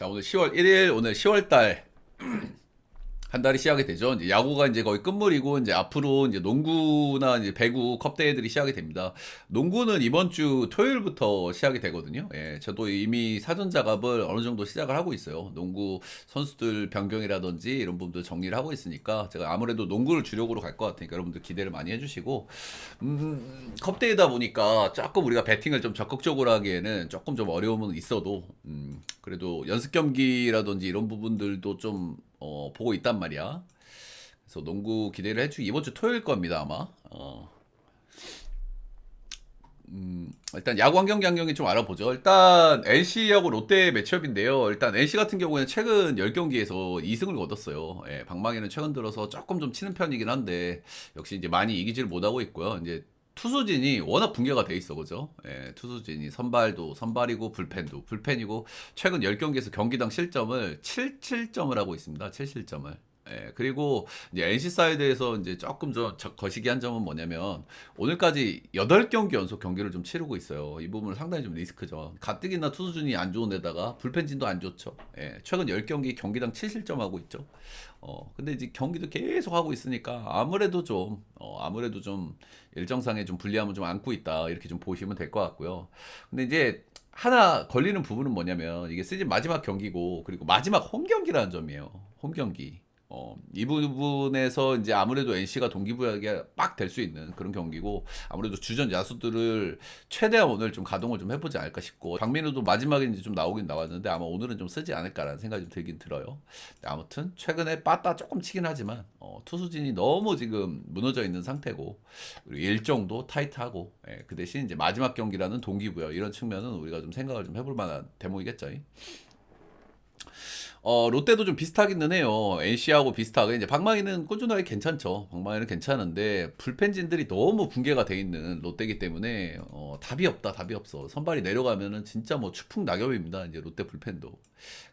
자 오늘 10월 1일 오늘 10월달 한 달이 시작이 되죠. 이제 야구가 이제 거의 끝물이고 이제 앞으로 이제 농구나 이제 배구 컵 대회들이 시작이 됩니다. 농구는 이번 주 토요일부터 시작이 되거든요. 예, 저도 이미 사전 작업을 어느 정도 시작을 하고 있어요. 농구 선수들 변경이라든지 이런 부분들 정리를 하고 있으니까 제가 아무래도 농구를 주력으로 갈 것 같으니까 여러분들 기대를 많이 해주시고 음, 컵 대회다 보니까 조금 우리가 배팅을 좀 적극적으로 하기에는 조금 좀 어려움은 있어도 음, 그래도 연습 경기라든지 이런 부분들도 좀 어, 보고 있단 말이야. 그래서 농구 기대를 해주 이번 주 토요일 겁니다 아마. 어. 음, 일단 야구 환경 양경이 좀 알아보죠. 일단 NC하고 롯데 매치업인데요. 일단 NC 같은 경우에는 최근 10경기에서 2승을 거뒀어요. 예, 방망이는 최근 들어서 조금 좀 치는 편이긴 한데 역시 이제 많이 이기지를 못하고 있고요. 이제 투수진이 워낙 붕괴가 돼 있어 그죠? 예, 투수진이 선발도 선발이고 불펜도 불펜이고 최근 10경기에서 경기당 실점을 77점을 하고 있습니다. 7실점을. 예, 그리고 이제 NC 사이드에서 이제 조금 좀 저- 거시기한 점은 뭐냐면 오늘까지 8경기 연속 경기를 좀 치르고 있어요. 이 부분은 상당히 좀 리스크죠. 가뜩이나 투수진이 안 좋은 데다가 불펜진도 안 좋죠. 예, 최근 10경기 경기당 7실점 하고 있죠. 어, 근데 이제 경기도 계속 하고 있으니까 아무래도 좀, 어, 아무래도 좀 일정상에 좀 불리함을 좀 안고 있다. 이렇게 좀 보시면 될 것 같고요. 근데 이제 하나 걸리는 부분은 뭐냐면 이게 시즌 마지막 경기고 그리고 마지막 홈 경기라는 점이에요. 홈 경기. 어, 이 부분에서 이제 아무래도 NC가 동기부여가 빡 될 수 있는 그런 경기고 아무래도 주전 야수들을 최대한 오늘 좀 가동을 좀 해보지 않을까 싶고 박민우도 마지막에 이제 좀 나오긴 나왔는데 아마 오늘은 좀 쓰지 않을까라는 생각이 좀 들긴 들어요. 네, 아무튼 최근에 빠따 조금 치긴 하지만 어, 투수진이 너무 지금 무너져 있는 상태고 일정도 타이트하고 예, 그 대신 이제 마지막 경기라는 동기부여 이런 측면은 우리가 좀 생각을 좀 해볼 만한 대목이겠죠. 어, 롯데도 좀 비슷하기는 해요. NC하고 비슷하게. 이제 방망이는 꾸준하게 괜찮죠. 방망이는 괜찮은데, 불펜진들이 너무 붕괴가 돼 있는 롯데기 때문에, 어, 답이 없다, 답이 없어. 선발이 내려가면은 진짜 뭐 추풍 낙엽입니다. 이제 롯데 불펜도.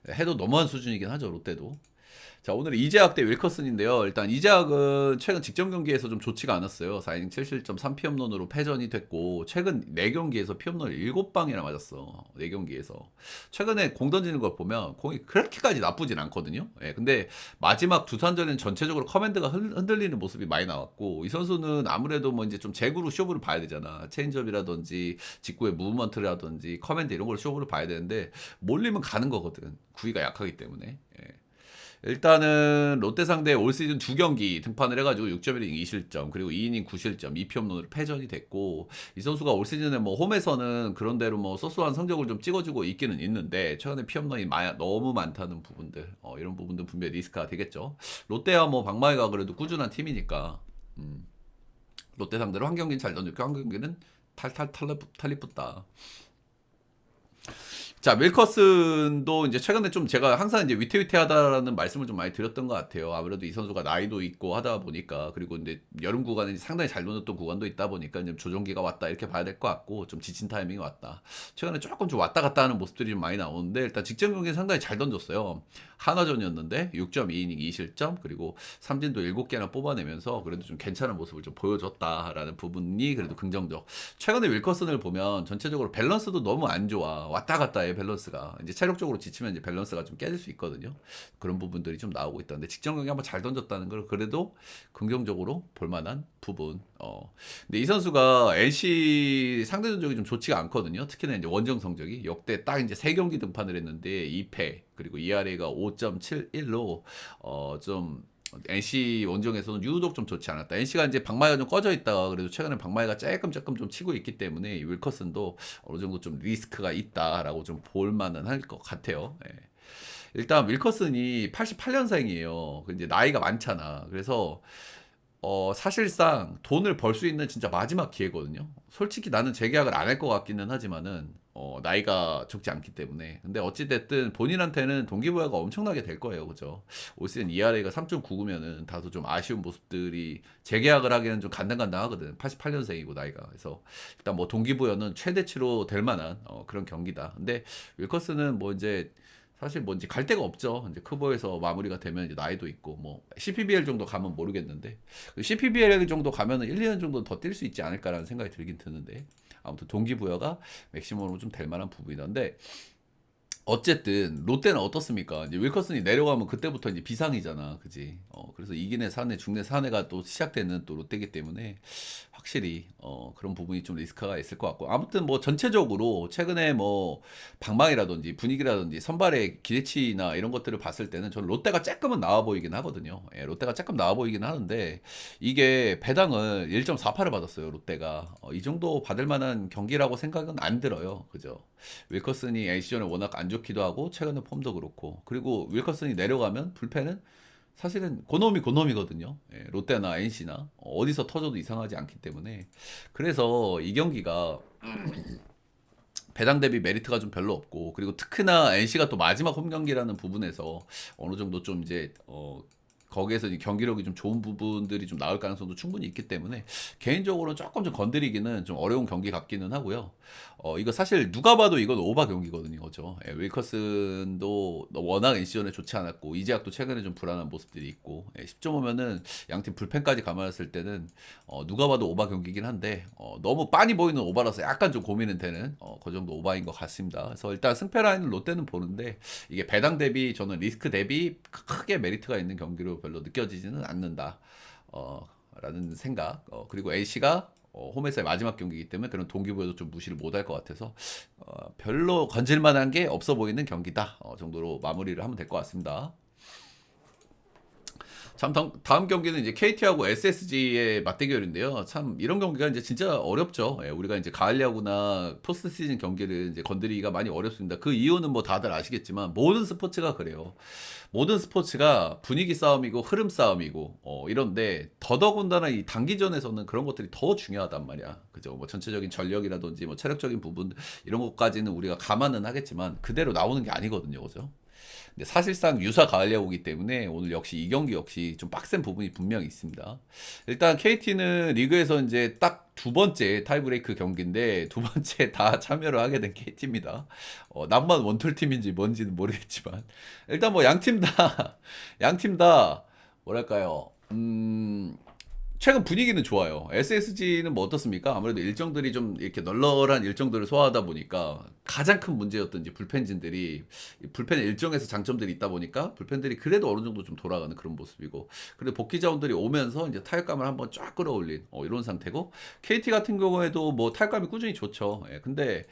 해도 너무한 수준이긴 하죠, 롯데도. 자, 오늘은 이재학 대 윌커슨인데요. 일단 이재학은 최근 직전 경기에서 좀 좋지가 않았어요. 4이닝 7실점 3피홈런으로 패전이 됐고 최근 4경기에서 피홈런을 7방이나 맞았어. 4경기에서. 최근에 공 던지는 걸 보면 공이 그렇게까지 나쁘진 않거든요. 예, 근데 마지막 두산전에는 전체적으로 커맨드가 흔- 흔들리는 모습이 많이 나왔고 이 선수는 아무래도 뭐 이제 좀 제구로 쇼부를 봐야 되잖아. 체인지업이라든지 직구의 무브먼트라든지 커맨드 이런 걸 쇼부를 봐야 되는데 몰리면 가는 거거든. 구위가 약하기 때문에. 예. 일단은 롯데 상대 올 시즌 두 경기 등판을 해가지고 6.1이닝 2실점 그리고 2이닝 9실점 2피 홈런으로 패전이 됐고 이 선수가 올 시즌에 뭐 홈에서는 그런 대로 뭐 소소한 성적을 좀 찍어주고 있기는 있는데 최근에 피 홈런이 마- 너무 많다는 부분들 어, 이런 부분들 분명히 리스크가 되겠죠. 롯데와 뭐 박마이가 그래도 꾸준한 팀이니까 음. 롯데 상대로 한 경기는 잘 던졌고 한 경기는 탈탈 탈리, 탈리 붙다. 자, 윌커슨도 이제 최근에 좀 제가 항상 이제 위태위태하다라는 말씀을 좀 많이 드렸던 것 같아요. 아무래도 이 선수가 나이도 있고 하다 보니까 그리고 이제 여름 구간에 상당히 잘 노렸던 구간도 있다 보니까 이제 조정기가 왔다 이렇게 봐야 될 것 같고 좀 지친 타이밍이 왔다. 최근에 조금 좀 왔다 갔다 하는 모습들이 좀 많이 나오는데 일단 직전 경기는 상당히 잘 던졌어요. 한화전이었는데 6.2이닝 2실점 그리고 삼진도 7개나 뽑아내면서 그래도 좀 괜찮은 모습을 좀 보여줬다라는 부분이 그래도 긍정적. 최근에 윌커슨을 보면 전체적으로 밸런스도 너무 안 좋아. 왔다 갔다 해 밸런스가. 이제 체력적으로 지치면 이제 밸런스가 좀 깨질 수 있거든요. 그런 부분들이 좀 나오고 있다는데 직전 경기 한번 잘 던졌다는 걸 그래도 긍정적으로 볼 만한 부분. 어. 근데 이 선수가 NC 상대 전적이 좀 좋지가 않거든요. 특히나 이제 원정 성적이 역대 딱 이제 세 경기 등판을 했는데 2패 그리고 ERA가 5.71로 어좀 NC 원정에서는 유독 좀 좋지 않았다. NC가 이제 방마이가 좀 꺼져 있다가 그래도 최근에 방마이가 조금 조금 좀 치고 있기 때문에 이 윌커슨도 어느 정도 좀 리스크가 있다라고 좀 볼 만은 할 것 같아요. 예. 일단 윌커슨이 88년생이에요. 이제 나이가 많잖아. 그래서 어, 사실상 돈을 벌 수 있는 진짜 마지막 기회거든요. 솔직히 나는 재계약을 안 할 것 같기는 하지만은, 어, 나이가 적지 않기 때문에. 근데 어찌됐든 본인한테는 동기부여가 엄청나게 될 거예요. 그죠? 올 시즌 ERA가 3.99면은 다소 좀 아쉬운 모습들이 재계약을 하기는 좀 간당간당하거든. 88년생이고 나이가. 그래서 일단 뭐 동기부여는 최대치로 될 만한 어, 그런 경기다. 근데 윌커스는 뭐 이제 사실 뭐 이제 갈 데가 없죠. 이제 크보에서 마무리가 되면 이제 나이도 있고 뭐 CPBL 정도 가면 모르겠는데 CPBL 정도 가면은 1, 2년 정도 더 뛸 수 있지 않을까라는 생각이 들긴 드는데 아무튼 동기부여가 맥시멈으로 좀 될 만한 부분이던데 어쨌든 롯데는 어떻습니까? 이제 윌커슨이 내려가면 그때부터 이제 비상이잖아, 그지? 어 그래서 이기네 사내 중내 사내가 또 시작되는 또 롯데기 때문에 확실히 어 그런 부분이 좀 리스크가 있을 것 같고 아무튼 뭐 전체적으로 최근에 뭐 방망이라든지 분위기라든지 선발의 기대치나 이런 것들을 봤을 때는 저는 롯데가 조금은 나와 보이긴 하거든요. 예, 롯데가 조금 나와 보이긴 하는데 이게 배당을 1.48을 받았어요, 롯데가. 어, 이 정도 받을 만한 경기라고 생각은 안 들어요. 그죠? 윌커슨이 시즌에 워낙 안 좋 기도 하고 최근에 폼도 그렇고. 그리고 윌커슨이 내려가면 불펜은 사실은 고놈이 고놈이거든요. 예, 롯데나 NC나. 어디서 터져도 이상하지 않기 때문에. 그래서 이 경기가 배당 대비 메리트가 좀 별로 없고 그리고 특히나 NC가 또 마지막 홈 경기라는 부분에서 어느 정도 좀 이제 어 거기에서 경기력이 좀 좋은 부분들이 좀 나올 가능성도 충분히 있기 때문에 개인적으로는 조금 좀 건드리기는 좀 어려운 경기 같기는 하고요. 어 이거 사실 누가 봐도 이건 오바 경기거든요, 그죠? 예, 윌커슨도 워낙 NC전에 좋지 않았고 이재학도 최근에 좀 불안한 모습들이 있고 예, 10점 오면은 양팀 불펜까지 감안했을 때는 어 누가 봐도 오바 경기긴 한데 어 너무 빤히 보이는 오바라서 약간 좀 고민은 되는 어, 그 정도 오바인 것 같습니다. 그래서 일단 승패 라인은 롯데는 보는데 이게 배당 대비 저는 리스크 대비 크게 메리트가 있는 경기로 별로 느껴지지는 않는다. 어, 라는 생각. 어, 그리고 NC가 어, 홈에서의 마지막 경기이기 때문에 그런 동기부여도 좀 무시를 못할 것 같아서 어, 별로 건질만한 게 없어 보이는 경기다 어, 정도로 마무리를 하면 될 것 같습니다. 참 다음, 경기는 이제 KT하고 SSG의 맞대결인데요. 참 이런 경기가 이제 진짜 어렵죠. 예, 우리가 이제 가을 야구나 포스트 시즌 경기를 이제 건드리기가 많이 어렵습니다. 그 이유는 뭐 다들 아시겠지만 모든 스포츠가 그래요. 모든 스포츠가 분위기 싸움이고 흐름 싸움이고 어, 이런데 더더군다나 이 단기전에서는 그런 것들이 더 중요하단 말이야. 그죠? 뭐 전체적인 전력이라든지 뭐 체력적인 부분 이런 것까지는 우리가 감안은 하겠지만 그대로 나오는 게 아니거든요. 그죠? 근데 사실상 유사 가을 야구기 때문에 오늘 역시 이 경기 역시 좀 빡센 부분이 분명히 있습니다. 일단 KT는 리그에서 이제 딱 두 번째 타이브레이크 경기인데 두 번째 다 참여를 하게 된 KT입니다. 어, 남만 원툴 팀인지 뭔지는 모르겠지만 일단 뭐 양 팀 다 양 팀 다 뭐랄까요? 음 최근 분위기는 좋아요. SSG는 뭐 어떻습니까? 아무래도 일정들이 좀 이렇게 널널한 일정들을 소화하다 보니까 가장 큰 문제였던 이제 불펜진들이 불펜 일정에서 장점들이 있다 보니까 불펜들이 그래도 어느 정도 좀 돌아가는 그런 모습이고 그리고 복귀 자원들이 오면서 이제 타격감을 한번 쫙 끌어올린 어, 이런 상태고 KT 같은 경우에도 뭐 타격감이 꾸준히 좋죠. 예, 근데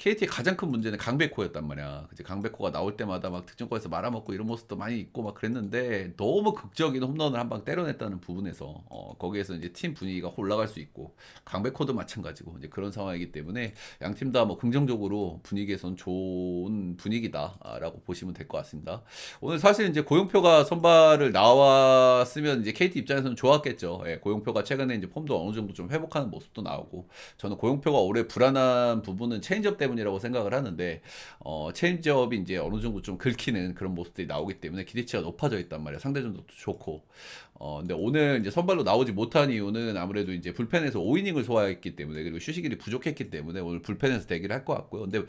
KT의 가장 큰 문제는 강백호였단 말이야. 그치? 강백호가 나올 때마다 막 득점권에서 말아먹고 이런 모습도 많이 있고 막 그랬는데 너무 극적인 홈런을 한 방 때려냈다는 부분에서 어, 거기에서 이제 팀 분위기가 올라갈 수 있고 강백호도 마찬가지고 이제 그런 상황이기 때문에 양 팀 다 뭐 긍정적으로 분위기에선 좋은 분위기다라고 보시면 될 것 같습니다. 오늘 사실 이제 고용표가 선발을 나왔으면 이제 KT 입장에서는 좋았겠죠. 예, 고용표가 최근에 이제 폼도 어느 정도 좀 회복하는 모습도 나오고 저는 고용표가 올해 불안한 부분은 체인지업 때문 이라고 생각을 하는데 어, 체인지업이 이제 어느 정도 좀 긁히는 그런 모습들이 나오기 때문에 기대치가 높아져 있단 말이야. 상대전도 좋고. 어, 근데 오늘 이제 선발로 나오지 못한 이유는 아무래도 이제 불펜에서 5이닝을 소화했기 때문에 그리고 휴식일이 부족했기 때문에 오늘 불펜에서 대기를 할 것 같고요. 근데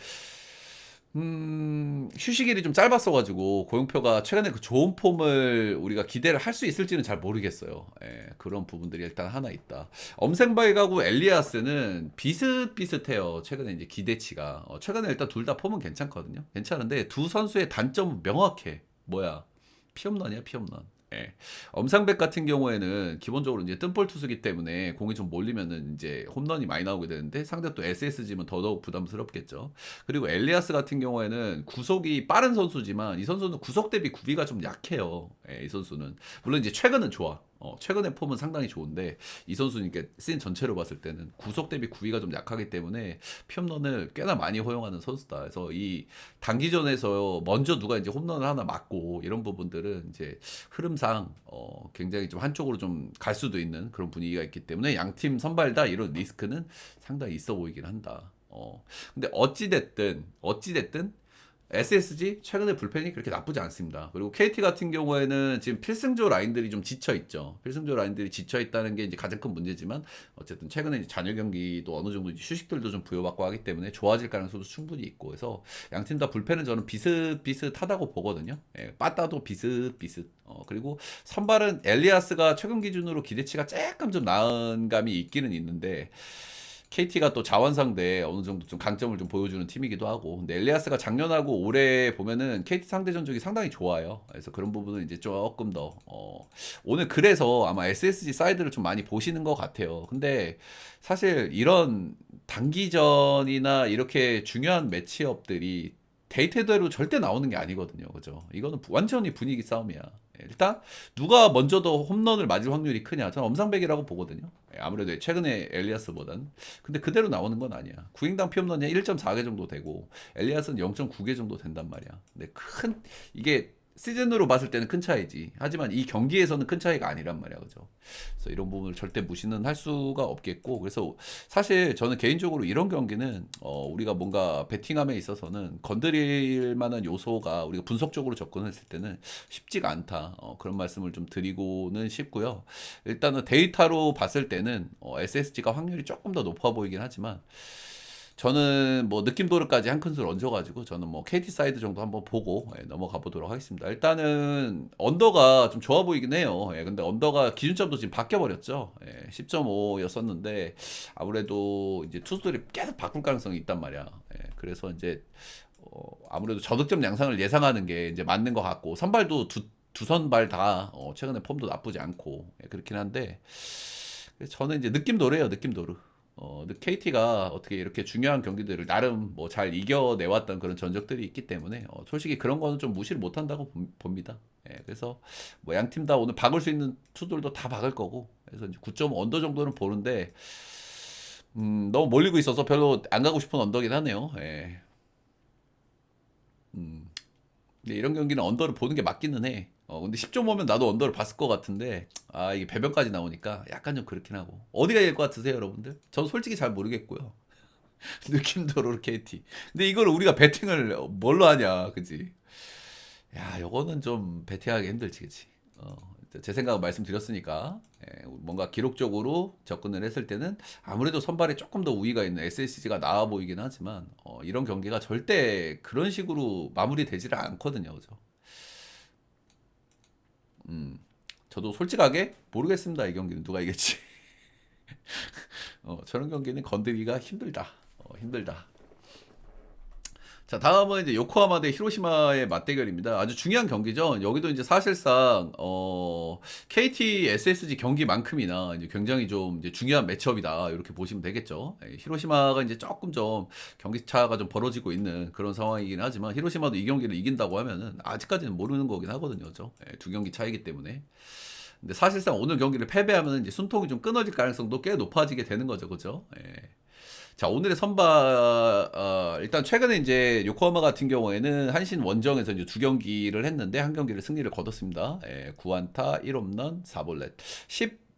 음, 휴식일이 좀 짧았어가지고 고용표가 최근에 그 좋은 폼을 우리가 기대를 할 수 있을지는 잘 모르겠어요. 예, 그런 부분들이 일단 하나 있다. 엄생바이가고 엘리아스는 비슷비슷해요. 최근에 이제 기대치가. 어, 최근에 일단 둘 다 폼은 괜찮거든요. 괜찮은데 두 선수의 단점은 명확해. 뭐야? 피홈런이야, 피홈런. 예. 엄상백 같은 경우에는 기본적으로 이제 뜬볼 투수기 때문에 공이 좀 몰리면은 이제 홈런이 많이 나오게 되는데 상대 또 SSG면 더더욱 부담스럽겠죠. 그리고 엘리아스 같은 경우에는 구속이 빠른 선수지만 이 선수는 구속 대비 구비가 좀 약해요. 예, 이 선수는 물론 이제 최근은 좋아. 어, 최근의 폼은 상당히 좋은데 이 선수는 씬 전체로 봤을 때는 구속 대비 구위가 좀 약하기 때문에 피홈런을 꽤나 많이 허용하는 선수다. 그래서 이 단기전에서 먼저 누가 이제 홈런을 하나 맞고 이런 부분들은 이제 흐름상 어, 굉장히 좀 한쪽으로 좀 갈 수도 있는 그런 분위기가 있기 때문에 양 팀 선발 다 이런 리스크는 상당히 있어 보이긴 한다. 어. 근데 어찌 됐든 어찌 됐든 SSG 최근에 불펜이 그렇게 나쁘지 않습니다. 그리고 KT 같은 경우에는 지금 필승조 라인들이 좀 지쳐 있죠. 필승조 라인들이 지쳐 있다는 게 이제 가장 큰 문제지만 어쨌든 최근에 잔여 경기도 어느 정도 휴식들도 좀 부여받고 하기 때문에 좋아질 가능성도 충분히 있고 그래서 양팀 다 불펜은 저는 비슷비슷하다고 보거든요. 예, 빠따도 비슷비슷. 어, 그리고 선발은 엘리아스가 최근 기준으로 기대치가 조금 좀 나은 감이 있기는 있는데 KT가 또 자원 상대 어느 정도 좀 강점을 좀 보여주는 팀이기도 하고 근데 엘리아스가 작년하고 올해 보면은 KT 상대 전적이 상당히 좋아요. 그래서 그런 부분은 이제 조금 더 어, 오늘 그래서 아마 SSG 사이드를 좀 많이 보시는 것 같아요. 근데 사실 이런 단기전이나 이렇게 중요한 매치업들이 데이트대로 절대 나오는 게 아니거든요. 그죠? 이거는 부- 완전히 분위기 싸움이야. 예, 일단 누가 먼저 더 홈런을 맞을 확률이 크냐? 저는 엄상백이라고 보거든요. 예, 아무래도 최근에 엘리아스보단. 근데 그대로 나오는 건 아니야. 구행당 피홈런이 1.4개 정도 되고 엘리아스는 0.9개 정도 된단 말이야. 근데 큰 이게 시즌으로 봤을 때는 큰 차이지. 하지만 이 경기에서는 큰 차이가 아니란 말이야. 그죠? 그래서 이런 부분을 절대 무시는 할 수가 없겠고 그래서 사실 저는 개인적으로 이런 경기는 어, 우리가 뭔가 베팅함에 있어서는 건드릴 만한 요소가 우리가 분석적으로 접근했을 때는 쉽지가 않다. 어, 그런 말씀을 좀 드리고는 싶고요. 일단은 데이터로 봤을 때는 어, SSG가 확률이 조금 더 높아 보이긴 하지만 저는 뭐 느낌 도르까지 한 큰술 얹어가지고 저는 뭐 KT 사이드 정도 한번 보고 예, 넘어가 보도록 하겠습니다. 일단은 언더가 좀 좋아 보이긴 해요. 예, 근데 언더가 기준점도 지금 바뀌어 버렸죠. 예, 10.5였었는데 아무래도 이제 투수들이 계속 바꿀 가능성이 있단 말이야. 예, 그래서 이제 어, 아무래도 저득점 양상을 예상하는 게 이제 맞는 것 같고 선발도 두, 두 선발 다 어, 최근에 폼도 나쁘지 않고 예, 그렇긴 한데 저는 이제 느낌 도래요 느낌 도르. 어, KT가 어떻게 이렇게 중요한 경기들을 나름 뭐 잘 이겨내왔던 그런 전적들이 있기 때문에 어, 솔직히 그런 거는 좀 무시를 못한다고 봄- 봅니다. 예, 그래서 뭐 양 팀 다 오늘 박을 수 있는 투들도 다 박을 거고 그래서 이제 9.5 언더 정도는 보는데 음, 너무 몰리고 있어서 별로 안 가고 싶은 언더긴 하네요. 예. 음, 근데 이런 경기는 언더를 보는 게 맞기는 해. 어, 근데 10.5면 나도 언더를 봤을 것 같은데, 아, 이게 배변까지 나오니까 약간 좀 그렇긴 하고. 어디가 이길 것 같으세요, 여러분들? 전 솔직히 잘 모르겠고요. 느낌도로 KT. 근데 이걸 우리가 배팅을 뭘로 하냐, 그지? 야, 요거는 좀 배팅하기 힘들지, 그치? 어, 제 생각을 말씀드렸으니까, 예, 뭔가 기록적으로 접근을 했을 때는 아무래도 선발에 조금 더 우위가 있는 SSG가 나아 보이긴 하지만, 어, 이런 경기가 절대 그런 식으로 마무리되지를 않거든요, 그죠? 음, 저도 솔직하게 모르겠습니다, 이 경기는 누가 이길지. 어, 저런 경기는 건드리기가 힘들다. 어, 힘들다. 자, 다음은 이제 요코하마 대 히로시마의 맞대결입니다. 아주 중요한 경기죠. 여기도 이제 사실상 어, KT SSG 경기만큼이나 이제 굉장히 좀 이제 중요한 매치업이다. 이렇게 보시면 되겠죠. 예, 히로시마가 이제 조금 좀 경기 차가 좀 벌어지고 있는 그런 상황이긴 하지만 히로시마도 이 경기를 이긴다고 하면은 아직까지는 모르는 거긴 하거든요. 그죠? 예, 두 경기 차이기 때문에. 근데 사실상 오늘 경기를 패배하면 이제 숨통이 좀 끊어질 가능성도 꽤 높아지게 되는 거죠. 그죠? 예. 자, 오늘의 선발, 어, 일단 최근에 이제 요코하마 같은 경우에는 한신 원정에서 이제 두 경기를 했는데 한 경기를 승리를 거뒀습니다. 예, 9안타, 1홈런, 4볼넷.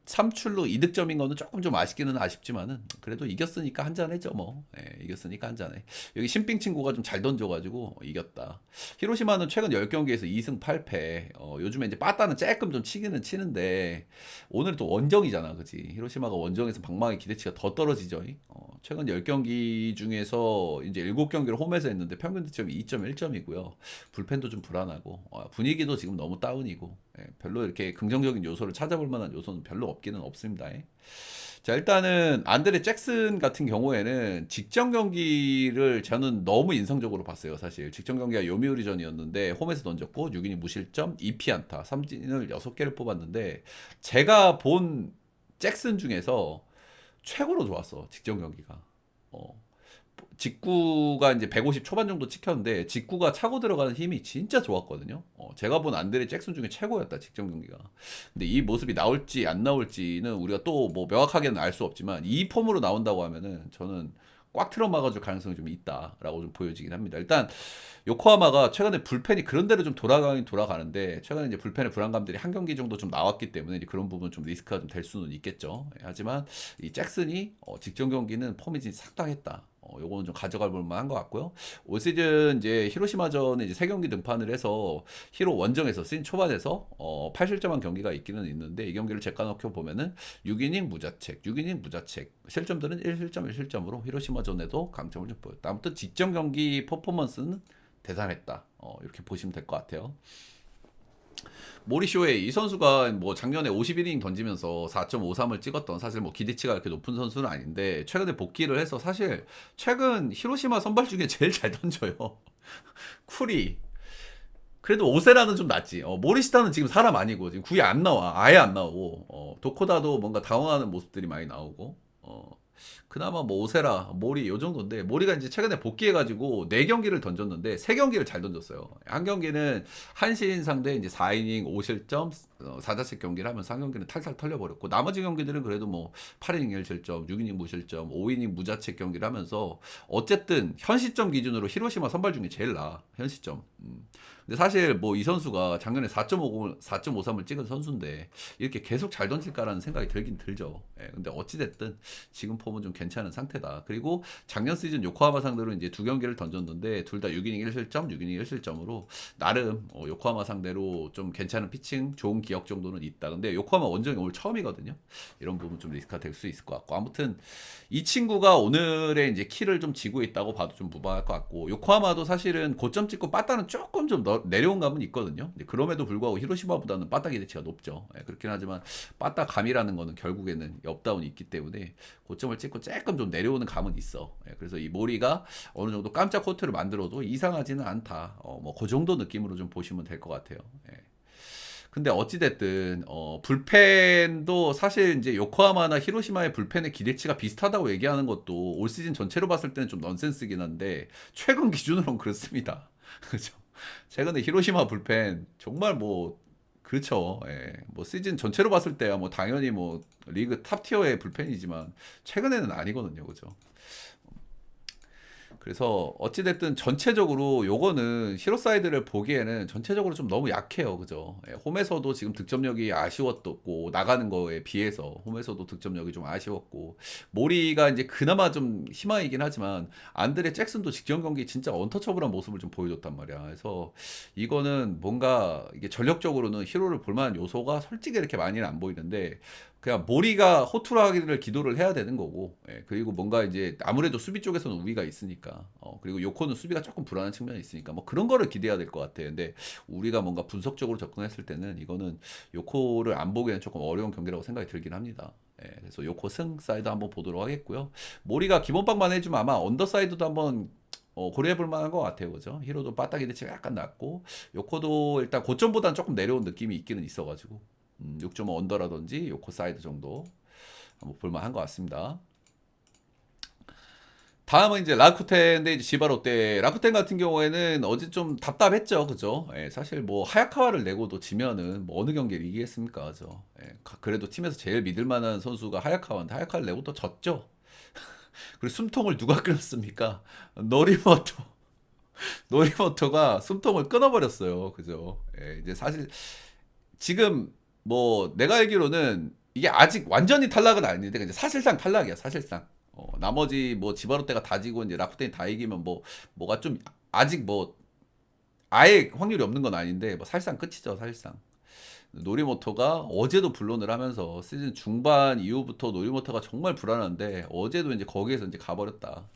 13출루 2득점인 거는 조금 좀 아쉽기는 아쉽지만은 그래도 이겼으니까 한잔 했죠 뭐. 예, 이겼으니까 한 잔 해. 여기 신빙 친구가 좀 잘 던져가지고 이겼다. 히로시마는 최근 10경기에서 2승 8패. 어, 요즘에 이제 빠따는 조금 좀 치기는 치는데 오늘 또 원정이잖아, 그지? 히로시마가 원정에서 방망이 기대치가 더 떨어지죠. 어, 최근 10경기 중에서 이제 7경기를 홈에서 했는데 평균 득점이 2.1점이고요. 불펜도 좀 불안하고 어, 분위기도 지금 너무 다운이고 예, 별로 이렇게 긍정적인 요소를 찾아볼 만한 요소는 별로 없기는 없습니다. 예. 자 일단은 안드레 잭슨 같은 경우에는 직전 경기를 저는 너무 인상적으로 봤어요 사실 직전 경기가 요미우리전이었는데 홈에서 던졌고 6이닝 무실점 2피안타 삼진을 6개를 뽑았는데 제가 본 잭슨 중에서 최고로 좋았어 직전 경기가 어. 직구가 이제 150 초반 정도 찍혔는데 직구가 차고 들어가는 힘이 진짜 좋았거든요. 어, 제가 본 안드레 잭슨 중에 최고였다 직전 경기가. 근데 이 모습이 나올지 안 나올지는 우리가 또 뭐 명확하게는 알 수 없지만 이 폼으로 나온다고 하면은 저는 꽉 틀어 막아줄 가능성이 좀 있다라고 좀 보여지긴 합니다. 일단 요코하마가 최근에 불펜이 그런 대로 좀 돌아가긴 돌아가는데 최근에 이제 불펜의 불안감들이 한 경기 정도 좀 나왔기 때문에 이제 그런 부분 좀 리스크가 좀 될 수는 있겠죠. 예, 하지만 이 잭슨이 어, 직전 경기는 폼이 진짜 삭당했다. 어, 요거는 좀 가져갈 볼만한 것 같고요. 올 시즌 이제 히로시마전에 이제 세 경기 등판을 해서 히로 원정에서 시즌 초반에서 어, 8실점한 경기가 있기는 있는데 이 경기를 제까놓고 보면은 6이닝 무자책, 6이닝 무자책, 실점들은 1실점 1실점으로 히로시마전에도 강점을 좀 보였다. 아무튼 직전 경기 퍼포먼스는 대단했다. 어, 이렇게 보시면 될 것 같아요. 모리쇼에 이 선수가 뭐 작년에 51이닝 던지면서 4.53을 찍었던 사실 뭐 기대치가 이렇게 높은 선수는 아닌데 최근에 복귀를 해서 사실 최근 히로시마 선발 중에 제일 잘 던져요. 쿨이 그래도 오세라는 좀 낫지. 어, 모리시타는 지금 사람 아니고 지금 구이 안 나와. 아예 안 나오고 어, 도코다도 뭔가 당황하는 모습들이 많이 나오고 어, 그나마 뭐 오세라, 모리 요 정도인데 모리가 이제 최근에 복귀해가지고 네 경기를 던졌는데 세 경기를 잘 던졌어요. 한 경기는 한신 상대 이제 4이닝 5실점 4자책 경기를 하면서 한 경기는 탈탈 털려버렸고 나머지 경기들은 그래도 뭐 8이닝 1실점, 6이닝 무실점, 5이닝 무자책 경기를 하면서 어쨌든 현 시점 기준으로 히로시마 선발 중에 제일 나. 현 시점. 음. 근데 사실 뭐 이 선수가 작년에 4.50, 4.53을 찍은 선수인데 이렇게 계속 잘 던질까라는 생각이 들긴 들죠. 예, 근데 어찌됐든 지금 폼은 좀 괜찮은 상태다. 그리고 작년 시즌 요코하마 상대로 이제 두 경기를 던졌는데 둘 다 6이닝 1실점, 6이닝 1실점으로 나름 어, 요코하마 상대로 좀 괜찮은 피칭, 좋은 기억 정도는 있다. 근데 요코하마 원정이 오늘 처음이거든요. 이런 부분 좀 리스크가 될 수 있을 것 같고 아무튼 이 친구가 오늘의 이제 키를 좀 지고 있다고 봐도 좀 무방할 것 같고 요코하마도 사실은 고점 찍고 빠따는 조금 좀 너- 내려온 감은 있거든요. 그럼에도 불구하고 히로시마보다는 빠따 기대치가 높죠. 예, 그렇긴 하지만 빠따 감이라는 거는 결국에는 업다운이 있기 때문에 고점을 찍고 조금 좀 내려오는 감은 있어. 예, 그래서 이 모리가 어느 정도 깜짝 코트를 만들어도 이상하지는 않다. 어, 뭐 그 정도 느낌으로 좀 보시면 될 것 같아요. 예. 근데 어찌됐든 어 불펜도 사실 이제 요코하마나 히로시마의 불펜의 기대치가 비슷하다고 얘기하는 것도 올 시즌 전체로 봤을 때는 좀 넌센스긴 한데 최근 기준으로는 그렇습니다. 그죠? 최근에 히로시마 불펜 정말 뭐 그렇죠. 예. 뭐 시즌 전체로 봤을 때야 뭐 당연히 뭐 리그 탑 티어의 불펜이지만 최근에는 아니거든요. 그죠? 그래서 어찌됐든 전체적으로 요거는 히로사이드를 보기에는 전체적으로 좀 너무 약해요. 그죠? 예, 홈에서도 지금 득점력이 아쉬웠고, 나가는 거에 비해서 홈에서도 득점력이 좀 아쉬웠고, 모리가 이제 그나마 좀 희망이긴 하지만, 안드레 잭슨도 직전 경기 진짜 언터처블한 모습을 좀 보여줬단 말이야. 그래서 이거는 뭔가 이게 전력적으로는 히로를 볼만한 요소가 솔직히 이렇게 많이는 안 보이는데, 그냥 모리가 호투하기를 기도를 해야 되는 거고, 예, 그리고 뭔가 이제 아무래도 수비 쪽에서는 우위가 있으니까, 어, 그리고 요코는 수비가 조금 불안한 측면이 있으니까, 뭐 그런 거를 기대해야 될 것 같아. 근데 우리가 뭔가 분석적으로 접근했을 때는 이거는 요코를 안 보기에는 조금 어려운 경기라고 생각이 들긴 합니다. 예, 그래서 요코 승 사이드 한번 보도록 하겠고요. 모리가 기본빵만 해주면 아마 언더사이드도 한번 어, 고려해 볼 만한 것 같아요. 그죠? 히로도 빠따기 대치가 약간 낮고, 요코도 일단 고점보다는 조금 내려온 느낌이 있기는 있어가지고, 음, 6.5 언더라든지 요코 사이드 정도 한번 볼만한 것 같습니다. 다음은 이제 라쿠텐인데 지바롯데 라쿠텐 같은 경우에는 어제 좀 답답했죠, 그죠? 예, 사실 뭐 하야카와를 내고도 지면은 뭐 어느 경기를 이기겠습니까, 그죠? 예, 가- 그래도 팀에서 제일 믿을 만한 선수가 하야카와인데 하야카를 내고 또 졌죠. 그리고 숨통을 누가 끊었습니까? 노리모토. 노리모토가 숨통을 끊어버렸어요, 그죠? 예, 이제 사실 지금 뭐 내가 알기로는 이게 아직 완전히 탈락은 아닌데 이제 사실상 탈락이야 사실상 어, 나머지 뭐 지바로떼가 다 지고 이제 라쿠텐이 다 이기면 뭐 뭐가 좀 아직 뭐 아예 확률이 없는 건 아닌데 뭐 사실상 끝이죠 사실상 노리모토가 어제도 불론을 하면서 시즌 중반 이후부터 노리모토가 정말 불안한데 어제도 이제 거기에서 이제 가버렸다.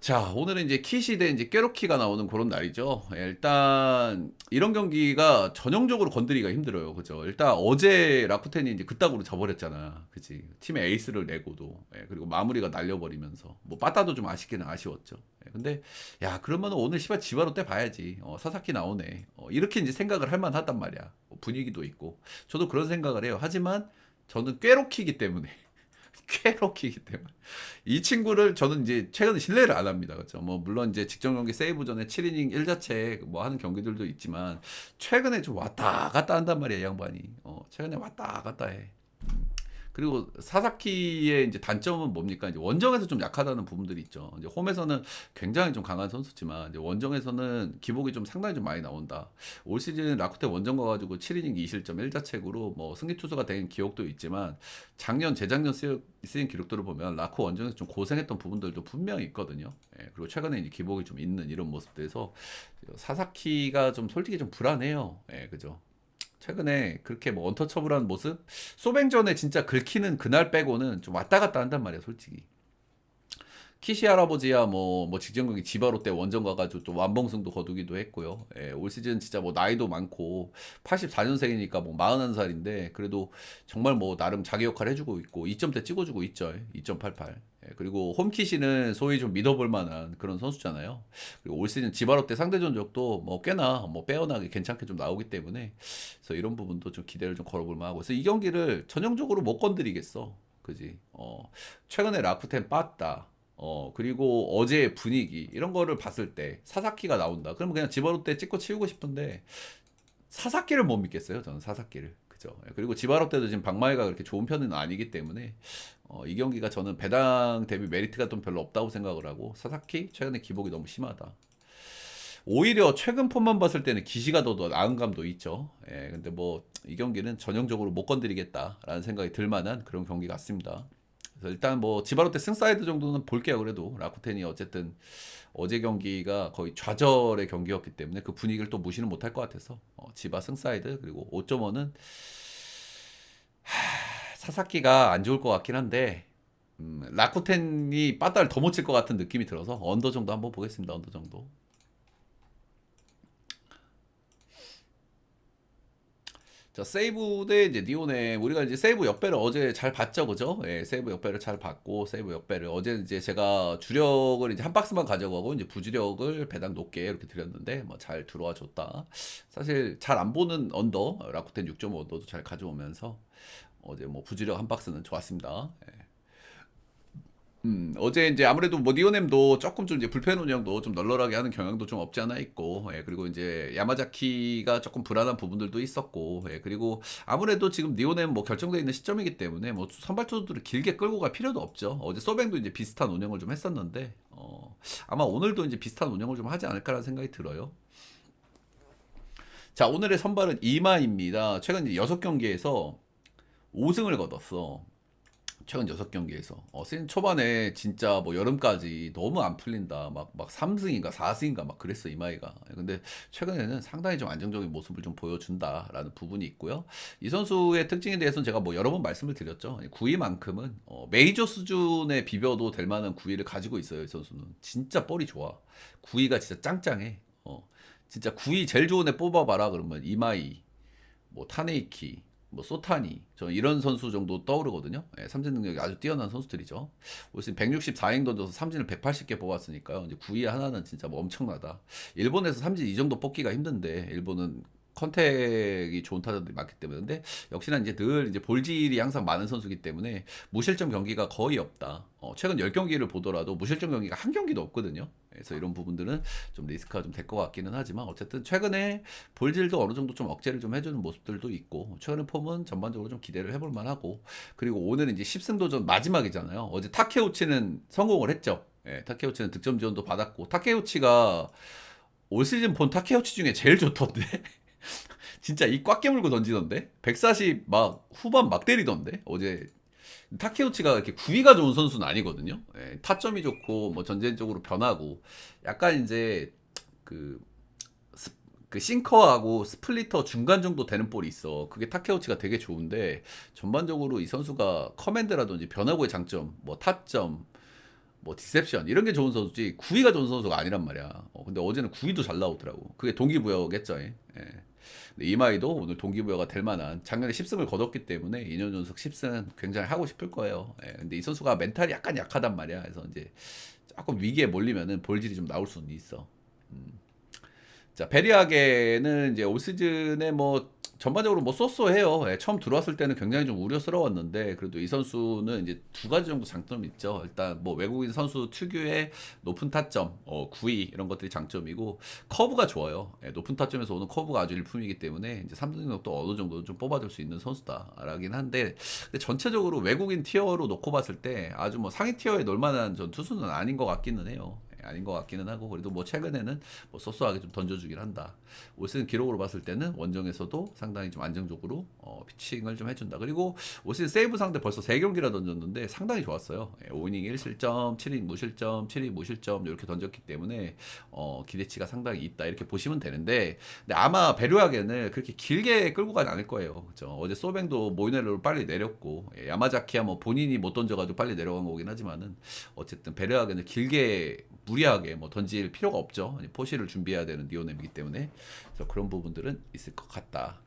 자, 오늘은 이제 키시 대 이제 깨로키가 나오는 그런 날이죠. 예, 일단 이런 경기가 전형적으로 건드리기가 힘들어요. 그죠? 일단 어제 라쿠텐이 이제 그따구로 져버렸잖아. 그지? 팀의 에이스를 내고도. 예, 그리고 마무리가 날려버리면서. 뭐 빠따도 좀 아쉽기는 아쉬웠죠. 예, 근데 야, 그러면 오늘 시바 지바로 때 봐야지. 어, 사사키 나오네. 어, 이렇게 이제 생각을 할 만하단 말이야. 뭐 분위기도 있고. 저도 그런 생각을 해요. 하지만 저는 꾀로키기 때문에. 꾀로키기 때문에. 이 친구를 저는 이제 최근에 신뢰를 안 합니다. 그렇죠? 뭐 물론 이제 직전 경기 세이브 전에 7이닝 1자책 뭐 하는 경기들도 있지만 최근에 좀 왔다 갔다 한단 말이에요, 이 양반이. 어, 최근에 왔다 갔다 해. 음. 그리고 사사키의 이제 단점은 뭡니까? 이제 원정에서 좀 약하다는 부분들이 있죠. 이제 홈에서는 굉장히 좀 강한 선수지만 이제 원정에서는 기복이 좀 상당히 좀 많이 나온다. 올 시즌 라쿠텐 원정 가가지고 7이닝 2실점 1자책으로 뭐 승리 투수가 된 기억도 있지만 작년 재작년 쓰인 기록들을 보면 라코 원정에서 좀 고생했던 부분들도 분명히 있거든요. 예, 그리고 최근에 이제 기복이 좀 있는 이런 모습들에서 사사키가 좀 솔직히 좀 불안해요. 예, 그죠? 최근에 그렇게 뭐 언터처블한 모습? 소뱅전에 진짜 긁히는 그날 빼고는 좀 왔다 갔다 한단 말이야 솔직히 키시 할아버지야 뭐, 뭐 직전 경기 지바로 때 원정 가가지고 또 완봉승도 거두기도 했고요. 예, 올 시즌 진짜 뭐 나이도 많고 84년생이니까 뭐 41살인데 그래도 정말 뭐 나름 자기 역할 해주고 있고 2점대 찍어주고 있죠. 2.88. 예, 그리고 홈키시는 소위 좀 믿어볼 만한 그런 선수잖아요. 그리고 올 시즌 지바로 때 상대 전적도 뭐 꽤나 뭐 빼어나게 괜찮게 좀 나오기 때문에 그래서 이런 부분도 좀 기대를 좀 걸어볼 만하고 그래서 이 경기를 전형적으로 못 건드리겠어. 그지? 어, 최근에 라쿠텐 빠따. 어, 그리고 어제의 분위기, 이런 거를 봤을 때, 사사키가 나온다. 그러면 그냥 지바로 때 찍고 치우고 싶은데, 사사키를 못 믿겠어요. 저는 사사키를. 그죠. 예, 그리고 지바로 때도 지금 박마이가 그렇게 좋은 편은 아니기 때문에, 어, 이 경기가 저는 배당 대비 메리트가 좀 별로 없다고 생각을 하고, 사사키? 최근에 기복이 너무 심하다. 오히려 최근 폼만 봤을 때는 기시가 더, 더 나은 감도 있죠. 예, 근데 뭐 이 경기는 전형적으로 못 건드리겠다라는 생각이 들 만한 그런 경기 같습니다. 그래서 일단 뭐 지바로테 승사이드 정도는 볼게요. 그래도 라쿠텐이 어쨌든 어제 경기가 거의 좌절의 경기였기 때문에 그 분위기를 또 무시는 못할 것 같아서 어, 지바 승사이드 그리고 5.5는 사사키가 안 좋을 것 같긴 한데 음, 라쿠텐이 빠따를 더 못 칠 것 같은 느낌이 들어서 언더 정도 한번 보겠습니다. 언더 정도. 자, 세이브 대 이제 니온의 우리가 이제 세이브 역배를 어제 잘 봤죠, 그죠? 예, 세이브 역배를 잘 봤고 세이브 역배를 어제 이제 제가 주력을 이제 한 박스만 가져가고 이제 부주력을 배당 높게 이렇게 드렸는데 뭐 잘 들어와 줬다. 사실 잘 안 보는 언더 라쿠텐 6.5 언더도 잘 가져오면서 어제 뭐 부주력 한 박스는 좋았습니다. 예. 음, 어제 이제 아무래도 뭐 니오넴도 조금 좀 이제 불펜 운영도 좀 널널하게 하는 경향도 좀 없지 않아 있고, 예, 그리고 이제 야마자키가 조금 불안한 부분들도 있었고, 예, 그리고 아무래도 지금 니오넴 뭐 결정돼 있는 시점이기 때문에 뭐 선발 투수들을 길게 끌고 갈 필요도 없죠. 어제 소뱅도 이제 비슷한 운영을 좀 했었는데, 어, 아마 오늘도 이제 비슷한 운영을 좀 하지 않을까라는 생각이 들어요. 자, 오늘의 선발은 이마입니다. 최근 이제 6경기에서 5승을 거뒀어. 최근 6경기에서. 어, 시즌 초반에 진짜 뭐 여름까지 너무 안 풀린다. 막 막 3승인가 4승인가 막 그랬어 이마이가. 근데 최근에는 상당히 좀 안정적인 모습을 좀 보여준다라는 부분이 있고요. 이 선수의 특징에 대해서는 제가 뭐 여러 번 말씀을 드렸죠. 구위만큼은 어, 메이저 수준의 비벼도 될 만한 구위를 가지고 있어요 이 선수는. 진짜 뻘이 좋아. 구위가 진짜 짱짱해. 어, 진짜 구위 제일 좋은 애 뽑아봐라 그러면 이마이 뭐 타네이키 뭐 소타니 저는 이런 선수 정도 떠오르거든요. 예, 삼진 능력이 아주 뛰어난 선수들이죠. 올 시즌 164인 던져서 삼진을 180개 뽑았으니까요. 이제 9위 하나는 진짜 뭐 엄청나다. 일본에서 삼진 이 정도 뽑기가 힘든데 일본은 컨택이 좋은 타자들이 많기 때문에 근데 역시나 이제 늘 이제 볼질이 항상 많은 선수기 때문에 무실점 경기가 거의 없다. 어, 최근 10경기를 보더라도 무실점 경기가 한 경기도 없거든요. 그래서 이런 부분들은 좀 리스크가 좀 될 것 같기는 하지만 어쨌든 최근에 볼질도 어느 정도 좀 억제를 좀 해주는 모습들도 있고 최근의 폼은 전반적으로 좀 기대를 해볼 만하고 그리고 오늘은 이제 10승 도전 마지막이잖아요. 어제 타케우치는 성공을 했죠. 예, 타케우치는 득점 지원도 받았고 타케우치가 올 시즌 본 타케우치 중에 제일 좋던데 진짜 이 꽉 깨물고 던지던데 140 막 후반 막 때리던데 어제 타케우치가 이렇게 구위가 좋은 선수는 아니거든요. 예, 타점이 좋고 뭐 전쟁적으로 변하고 약간 이제 그, 스, 그 싱커하고 스플리터 중간 정도 되는 볼이 있어. 그게 타케우치가 되게 좋은데 전반적으로 이 선수가 커맨드라든지 변화구의 장점, 뭐 타점, 뭐 디셉션 이런 게 좋은 선수지 구위가 좋은 선수가 아니란 말이야. 어, 근데 어제는 구위도 잘 나오더라고. 그게 동기부여겠죠. 예. 이마이도 오늘 동기부여가 될 만한 작년에 10승을 거뒀기 때문에 2년 연속 10승은 굉장히 하고 싶을 거예요. 예, 근데 이 선수가 멘탈이 약간 약하단 말이야. 그래서 이제 조금 위기에 몰리면은 볼질이 좀 나올 수는 있어. 음. 자, 베리아게는 이제 올 시즌에 뭐 전반적으로 뭐 쏘쏘해요. 예, 처음 들어왔을 때는 굉장히 좀 우려스러웠는데 그래도 이 선수는 이제 두 가지 정도 장점이 있죠. 일단 뭐 외국인 선수 특유의 높은 타점, 어, 구위 이런 것들이 장점이고 커브가 좋아요. 예, 높은 타점에서 오는 커브가 아주 일품이기 때문에 이제 3등 능력도 어느 정도 좀 뽑아줄 수 있는 선수다라긴 한데 근데 전체적으로 외국인 티어로 놓고 봤을 때 아주 뭐 상위 티어에 놀 만한 전 투수는 아닌 것 같기는 해요. 예, 아닌 것 같기는 하고 그래도 뭐 최근에는 뭐 소소하게 좀 던져주긴 한다. 올 시즌 기록으로 봤을 때는 원정에서도 상당히 좀 안정적으로 어, 피칭을 좀 해준다. 그리고 올 시즌 세이브 상대 벌써 3경기나 던졌는데 상당히 좋았어요. 예, 5이닝 1실점, 7이닝 무실점, 7이닝 무실점 이렇게 던졌기 때문에 어, 기대치가 상당히 있다 이렇게 보시면 되는데 근데 아마 베르하겐을 그렇게 길게 끌고 가지 않을 거예요. 그죠? 어제 소뱅도 모이네로를 빨리 내렸고 예, 야마자키야 뭐 본인이 못 던져가지고 빨리 내려간 거긴 하지만은 어쨌든 베르하겐을 길게 무리 하게 뭐 던질 필요가 없죠. 포시를 준비해야 되는 니오넴이기 때문에 그래서 그런 부분들은 있을 것 같다.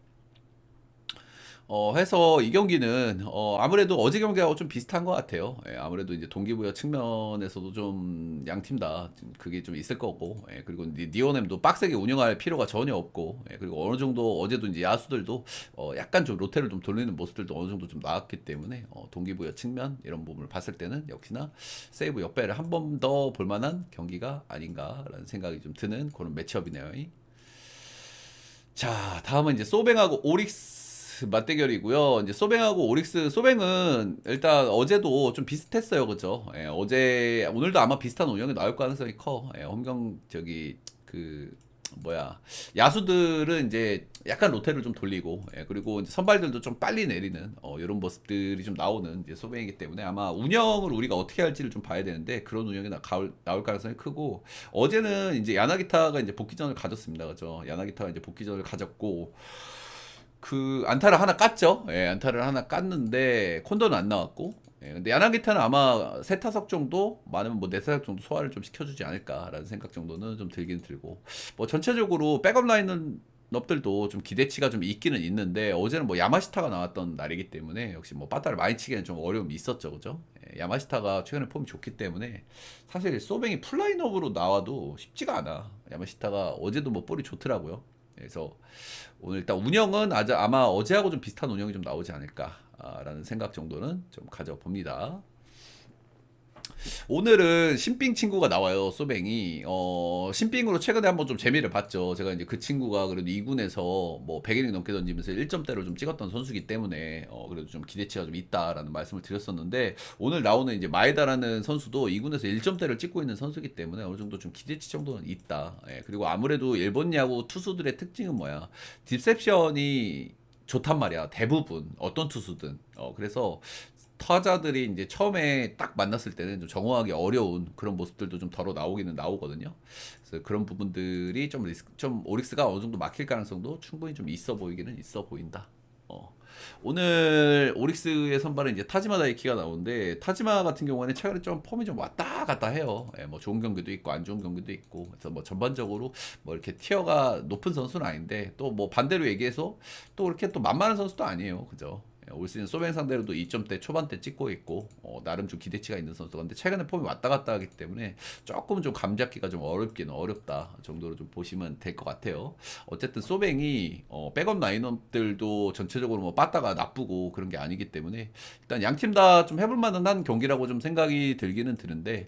어, 해서 이 경기는 어, 아무래도 어제 경기하고 좀 비슷한 것 같아요. 예, 아무래도 이제 동기부여 측면에서도 좀 양팀 다 그게 좀 있을 거고, 예, 그리고 니- 니오넴도 빡세게 운영할 필요가 전혀 없고, 예, 그리고 어느 정도 어제도 이제 야수들도 어, 약간 좀 로테를 좀 돌리는 모습들도 어느 정도 좀 나왔기 때문에 어, 동기부여 측면 이런 부분을 봤을 때는 역시나 세이브 역배를 한 번 더 볼만한 경기가 아닌가라는 생각이 좀 드는 그런 매치업이네요. 자, 다음은 이제 소뱅하고 오릭스 맞대결이고요. 이제 소뱅하고 오릭스, 소뱅은 일단 어제도 좀 비슷했어요, 그죠? 예, 어제 오늘도 아마 비슷한 운영이 나올 가능성이 커. 예, 홈경 저기 그 뭐야 야수들은 이제 약간 로테를 좀 돌리고 예, 그리고 선발들도 좀 빨리 내리는 어, 이런 모습들이 좀 나오는 이제 소뱅이기 때문에 아마 운영을 우리가 어떻게 할지를 좀 봐야 되는데 그런 운영이 나, 가올, 나올 가능성이 크고 어제는 이제 야나기타가 이제 복귀전을 가졌습니다, 그죠? 야나기타가 이제 복귀전을 가졌고 그 안타를 하나 깠죠. 예, 안타를 하나 깠는데 콘도는 안 나왔고. 예, 근데 야나기타는 아마 세 타석 정도 많으면 뭐 네 타석 정도 소화를 좀 시켜주지 않을까라는 생각 정도는 좀 들긴 들고 뭐 전체적으로 백업 라인은 업들도 좀 기대치가 좀 있기는 있는데 어제는 뭐 야마시타가 나왔던 날이기 때문에 역시 뭐 빠따를 많이 치기에는 좀 어려움이 있었죠, 그죠? 예, 야마시타가 최근에 폼이 좋기 때문에 사실 소뱅이 풀라인업으로 나와도 쉽지가 않아. 야마시타가 어제도 뭐 볼이 좋더라고요. 그래서 오늘 일단 운영은 아마 어제하고 좀 비슷한 운영이 좀 나오지 않을까라는 생각 정도는 좀 가져봅니다. 오늘은 신빙 친구가 나와요, 소뱅이. 어, 신빙으로 최근에 한번 좀 재미를 봤죠. 제가 이제 그 친구가 그래도 2군에서 뭐 100이닝 넘게 던지면서 1점대를 좀 찍었던 선수기 때문에 어, 그래도 좀 기대치가 좀 있다라는 말씀을 드렸었는데 오늘 나오는 이제 마에다라는 선수도 2군에서 1점대를 찍고 있는 선수기 때문에 어느 정도 좀 기대치 정도는 있다. 예, 그리고 아무래도 일본 야구 투수들의 특징은 뭐야? 딥셉션이 좋단 말이야. 대부분 어떤 투수든. 어, 그래서 타자들이 이제 처음에 딱 만났을 때는 좀 정화하기 어려운 그런 모습들도 좀 덜어 나오기는 나오거든요. 그래서 그런 부분들이 좀 리스크, 좀 오릭스가 어느 정도 막힐 가능성도 충분히 좀 있어 보이기는 있어 보인다. 어. 오늘 오릭스의 선발은 이제 타지마 다이키가 나오는데 타지마 같은 경우에는 최근에 좀 폼이 좀 왔다 갔다 해요. 예, 뭐 좋은 경기도 있고 안 좋은 경기도 있고 그래서 뭐 전반적으로 뭐 이렇게 티어가 높은 선수는 아닌데 또 뭐 반대로 얘기해서 또 이렇게 또 만만한 선수도 아니에요. 그죠? 예, 올 시즌 소뱅 상대로도 2점대 초반대 찍고 있고 어, 나름 좀 기대치가 있는 선수가 근데 최근에 폼이 왔다 갔다 하기 때문에 조금 좀 감잡기가 좀 어렵기는 어렵다 정도로 좀 보시면 될 것 같아요. 어쨌든 소뱅이 어, 백업 라인업들도 전체적으로 뭐 빠따가 나쁘고 그런 게 아니기 때문에 일단 양 팀 다 좀 해볼 만한 한 경기라고 좀 생각이 들기는 드는데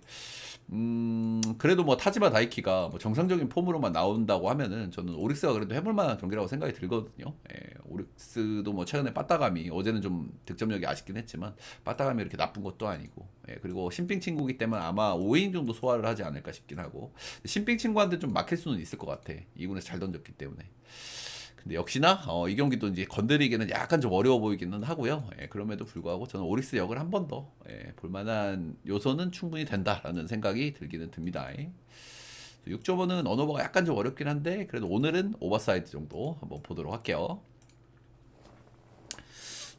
음, 그래도 뭐 타지마 다이키가 뭐 정상적인 폼으로만 나온다고 하면은 저는 오릭스가 그래도 해볼 만한 경기라고 생각이 들거든요. 예, 오릭스도 뭐 최근에 빠따감이 어제는 좀 득점력이 아쉽긴 했지만 빠따감이 이렇게 나쁜 것도 아니고 예, 그리고 신빙 친구기 때문에 아마 5이닝 정도 소화를 하지 않을까 싶긴 하고 신빙 친구한테 좀 막힐 수는 있을 것 같아. 2군에서 잘 던졌기 때문에. 근데 역시나 어, 이 경기도 이제 건드리기는 약간 좀 어려워 보이기는 하고요. 예, 그럼에도 불구하고 저는 오릭스 역을 한 번 더 예, 볼만한 요소는 충분히 된다라는 생각이 들기는 듭니다. 6.5는 언어버가 약간 좀 어렵긴 한데 그래도 오늘은 오버사이드 정도 한번 보도록 할게요.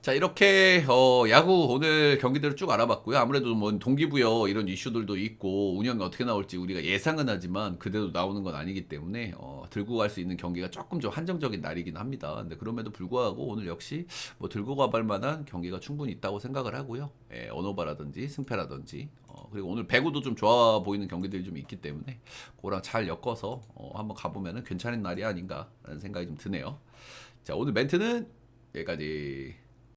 자 이렇게 어, 야구 오늘 경기들을 쭉 알아봤고요. 아무래도 뭐 동기부여 이런 이슈들도 있고 운영이 어떻게 나올지 우리가 예상은 하지만 그대로 나오는 건 아니기 때문에 어, 들고 갈 수 있는 경기가 조금 좀 한정적인 날이긴 합니다. 근데 그럼에도 불구하고 오늘 역시 뭐 들고 가볼 만한 경기가 충분히 있다고 생각을 하고요. 예, 언어바라든지 승패라든지 어, 그리고 오늘 배구도 좀 좋아 보이는 경기들이 좀 있기 때문에 그거랑 잘 엮어서 어, 한번 가보면 괜찮은 날이 아닌가라는 생각이 좀 드네요. 자 오늘 멘트는 여기까지.